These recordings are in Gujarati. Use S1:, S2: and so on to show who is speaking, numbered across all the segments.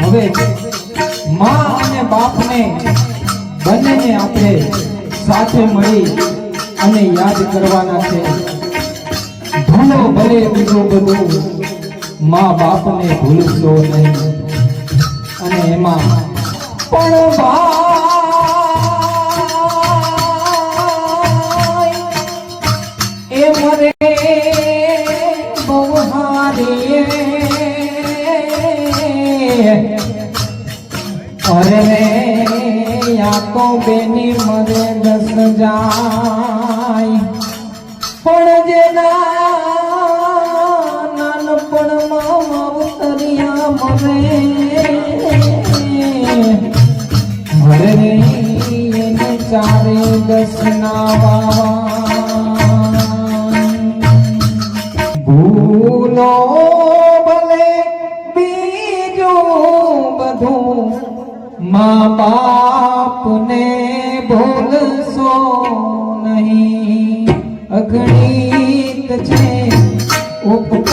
S1: હવે માં અને બાપને બંનેને આપણે સાથે મળી અને યાદ કરવાના છે. ભૂલો ભલે બીજું બધું મા બાપને ભૂલશો નહીં. અને એમાં પણ એ મરે બહુહારી અરે રે યા તો બેની મરે દસ જાય. પણ જેના નાનપણમાં માવતરિયા મરે અરે રે, એને ચારે દસ ના વાવા ભૂલો મા બાપને ભૂલશો નહીં. અગણિત છે ઉપકાર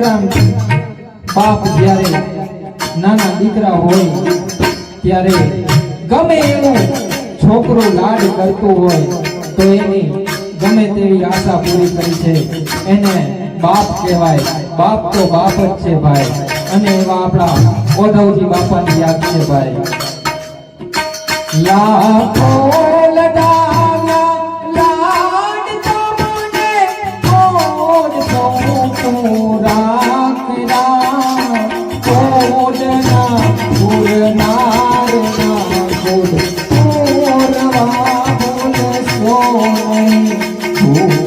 S1: દીકરા બાપ જ્યારે નાના દીકરા હોય, ત્યારે ગમે એવો છોકરો લાડ કરતો હોય, તો એની ગમે તેવી આશા પૂરી કરી છે. એને બાપ કહેવાય, બાપ તો બાપ જ છે ભાઈ, અને એવા આપણા ઓધવજી બાપાની યાદ છે ભાઈ. લાખો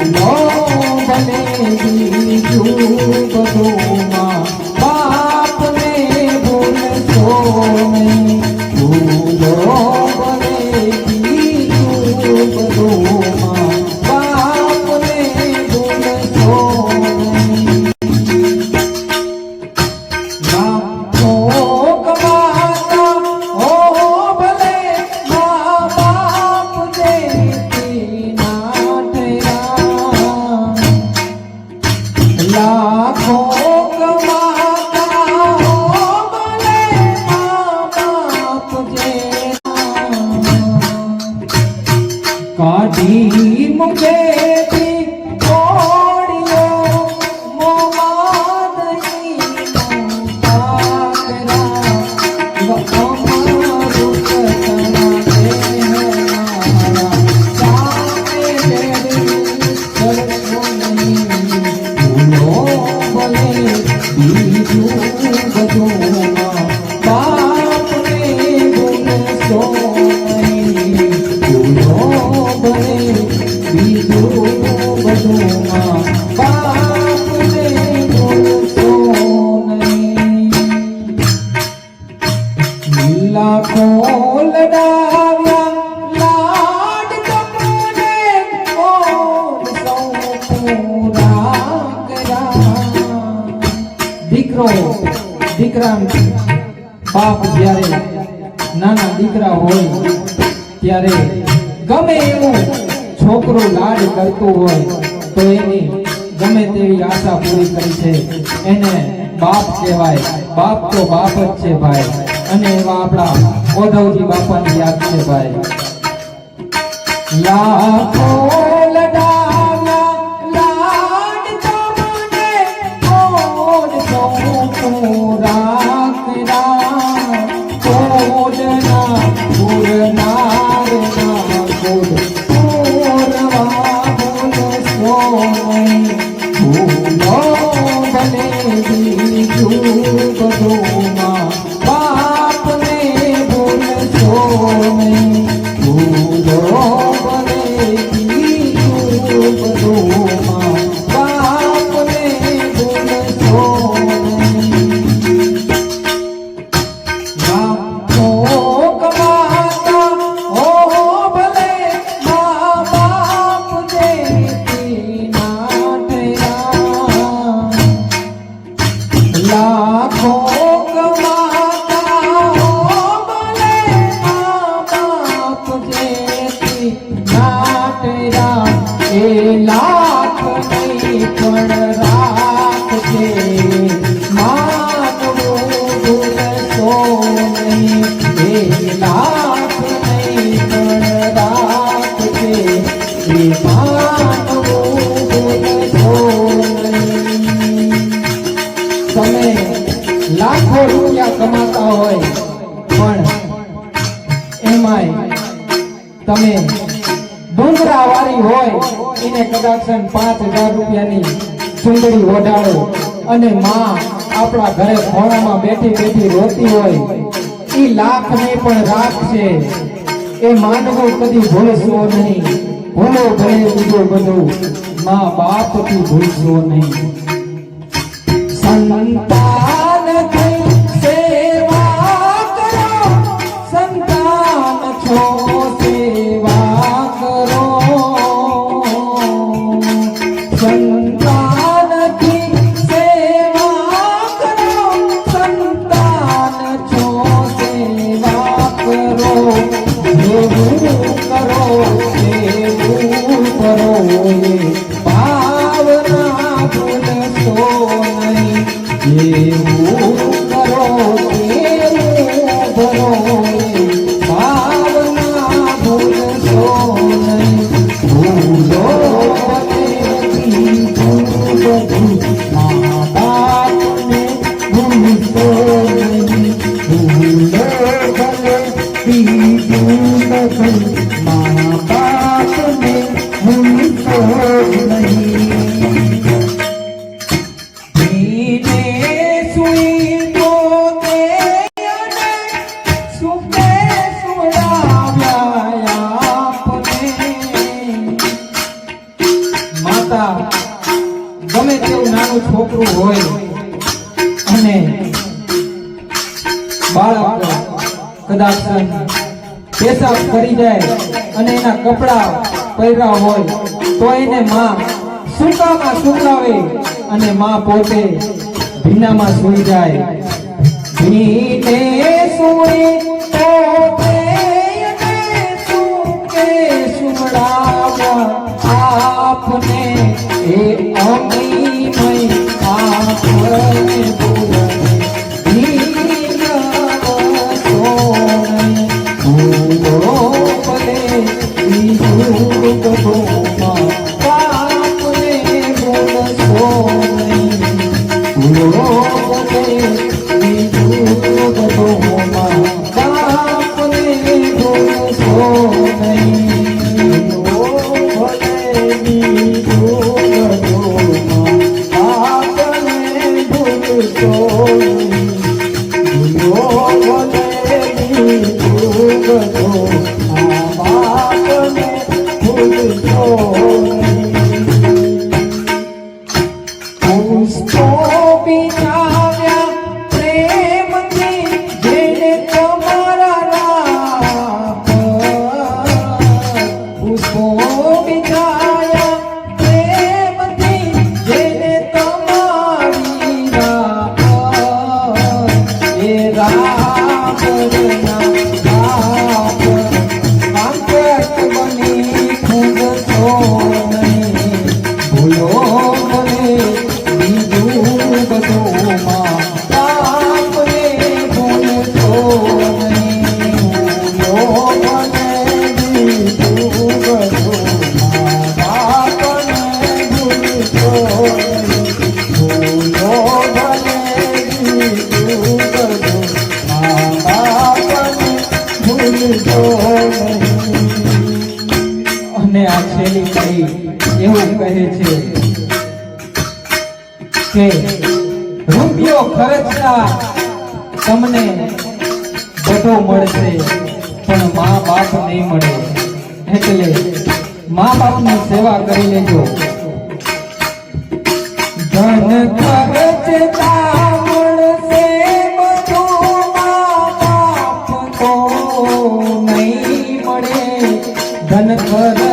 S1: ભૂલો બને બીજું બધુંમાં ગમે એવું છોકરો લાડ કરતું હોય, તો એની ગમે તેવી આશા પૂરી કરી છે. એને બાપ કહેવાય, બાપ તો બાપ જ છે ભાઈ. અને એવા આપણા ઓઢવજી બાપાની યાદ છે ભાઈ. લાખો લાડ એ લાખ નહીં પણ રાખજે. માનવું ભૂલશો નહીં, એ તમે લાખો રૂપિયા કમાતા હોય, પણ એમાંય તમે ડુંગરા વાળી હોય, એને કદાચ પાંચ હજાર રૂપિયાની ચુંદડી ઓઢાડો. અને માં આપણા ઘરે ખોણામાં બેઠી બેઠી રોતી હોય એ લાખ ને પણ રાખશે. એ માનવું કદી ભૂલશો નહીં. ભૂલો ભલે બીજું બધું. માં બાપથી ભૂલશો નહીં. સંતાન ગમે તેવું નાનું છોકરું હોય અને બાળક કદાચ પેશાબ કરી જાય અને એના કપડા પહેર્યા હોય તો એને માં સૂકામાં સુકાવે અને માં પોતે ભીનામાં સૂઈ જાય. ભીને સૂઈ તો સુવડાવ્યા આપને એ અમીમય તમને આ છેલ્લી કઈ એવું કહે છે કે રૂપિયો ખર્ચતા તમને બધો મળશે, પણ મા બાપ નહીં મળે. એટલે મા બાપની સેવા કરી લેજો. ધન ખર્ચતા મળશે, બધું મા બાપ તો નહીં મળે. ધન ખર્ચ